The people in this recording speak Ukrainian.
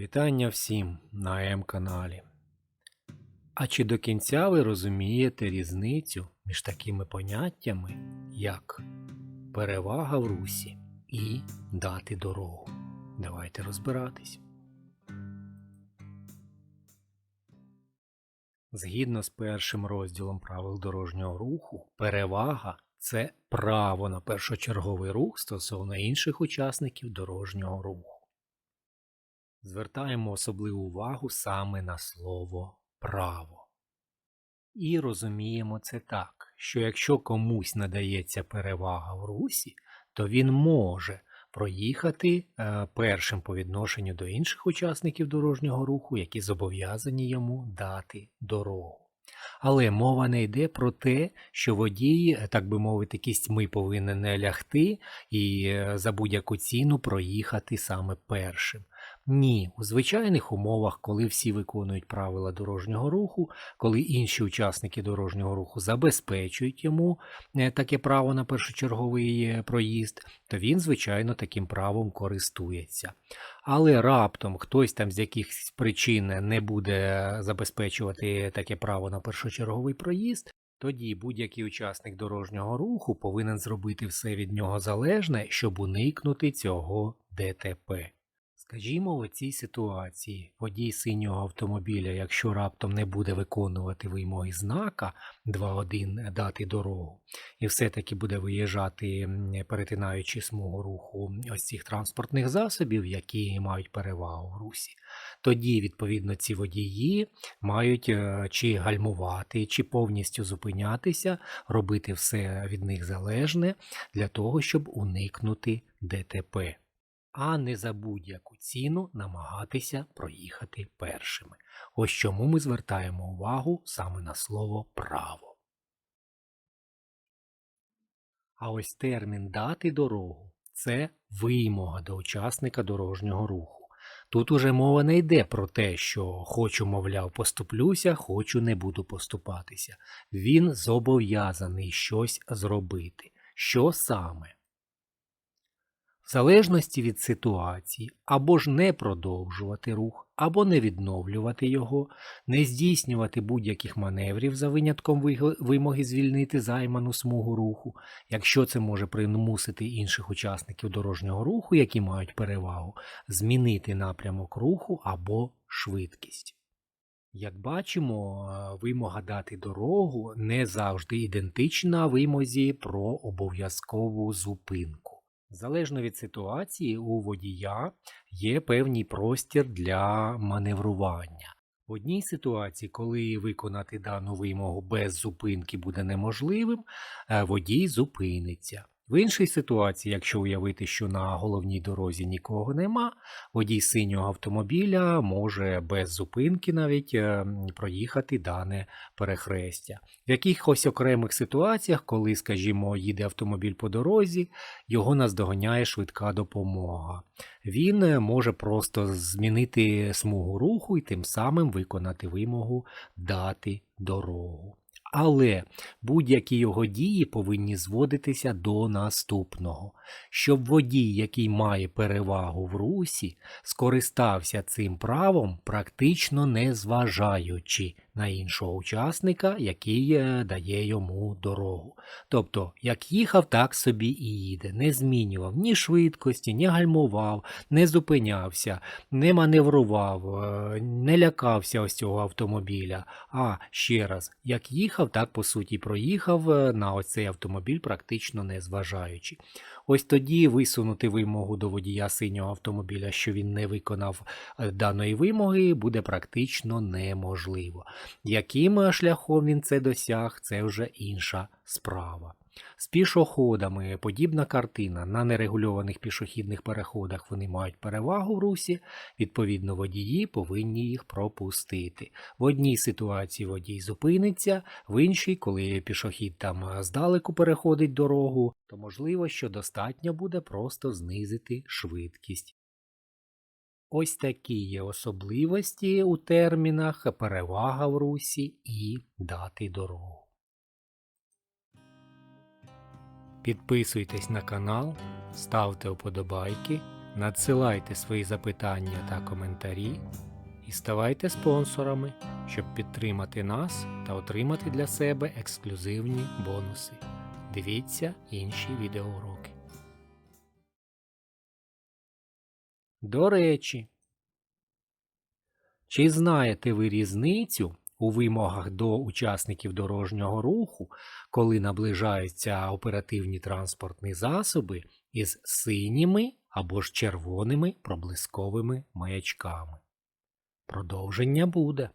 Вітання всім на М-каналі. А чи до кінця ви розумієте різницю між такими поняттями, як перевага в русі і дати дорогу? Давайте розбиратись. Згідно з першим розділом правил дорожнього руху, перевага це право на першочерговий рух стосовно інших учасників дорожнього руху. Звертаємо особливу увагу саме на слово право. І розуміємо це так, що якщо комусь надається перевага в русі, то він може проїхати е, першим по відношенню до інших учасників дорожнього руху, які зобов'язані йому дати дорогу. Але мова не йде про те, що водій, е, так би мовити, кістьми повинен не лягти і е, за будь-яку ціну проїхати саме першим. Ні, у звичайних умовах, коли всі виконують правила дорожнього руху, коли інші учасники дорожнього руху забезпечують йому е, таке право на першочерговий е, проїзд, то він, звичайно, таким правом користується. Але раптом хтось там з якихось причин не буде забезпечувати таке право на першочерговий проїзд, тоді будь-який учасник дорожнього руху повинен зробити все від нього залежне, щоб уникнути цього ДТП. Скажімо, в цій ситуації водій синього автомобіля, якщо раптом не буде виконувати вимоги знака 2.1 дати дорогу, і все-таки буде виїжджати, перетинаючи смугу руху ось цих транспортних засобів, які мають перевагу в русі, тоді, відповідно, ці водії мають е, чи гальмувати, чи повністю зупинятися, робити все від них залежне для того, щоб уникнути ДТП а не за будь-яку ціну намагатися проїхати першими. Ось чому ми звертаємо увагу саме на слово право. А ось термін дати дорогу це вимога до учасника дорожнього руху. Тут уже мова не йде про те, що хочу, мовляв, поступлюся, хочу не буду поступатися. Він зобов'язаний щось зробити. Що саме? Залежності від ситуації, або ж не продовжувати рух, або не відновлювати його, не здійснювати будь-яких маневрів за винятком вимоги звільнити займану смугу руху, якщо це може примусити інших учасників дорожнього руху, які мають перевагу, змінити напрямок руху або швидкість. Як бачимо, е, вимога дати дорогу не завжди ідентична вимозі про обов'язкову зупинку. Залежно від ситуації, у водія є певний простір для маневрування. В одній ситуації, коли виконати дану вимогу без зупинки буде неможливим, е, водій зупиниться. В іншій ситуації, якщо уявити, що на головній дорозі нікого нема, водій синього автомобіля може без зупинки навіть е, проїхати дане перехрестя. В якихось окремих ситуаціях, коли, скажімо, їде автомобіль по дорозі, його наздоганяє швидка допомога. Він е, може просто змінити смугу руху і тим самим виконати вимогу дати дорогу. Але будь-які його дії повинні зводитися до наступного, щоб водій, який має перевагу в русі, скористався цим правом, практично не зважаючи на іншого учасника, який е, дає йому дорогу. Тобто, як їхав, так собі і їде, не змінював ні швидкості, ні гальмував, не зупинявся, не маневрував, е, не лякався ось цього автомобіля. А ще раз, як їхав, так по суті проїхав е, на ось цей автомобіль, практично не зважаючи. Ось тоді висунути вимогу до водія синього автомобіля, що він не виконав е, даної вимоги, буде практично неможливо. Яким е, шляхом він це досяг, це вже інша справа. З пішоходами подібна картина. На нерегульованих пішохідних переходах вони мають перевагу в русі, відповідно, водії повинні їх пропустити. В одній ситуації водій зупиниться, в іншій, коли пішохід там е, здалеку переходить дорогу, то можливо, що достатньо буде просто знизити швидкість. Ось такі є особливості у термінах перевага в русі і дати дорогу. Підписуйтесь на канал, ставте вподобайки Надсилайте свої запитання та коментарі і ставайте спонсорами, щоб підтримати нас та отримати для себе ексклюзивні бонуси. Дивіться інші відеоуроки. До речі, чи знаєте ви різницю у вимогах до учасників дорожнього руху, коли наближаються оперативні транспортні засоби із синіми або ж червоними проблисковими маячками? Продовження буде.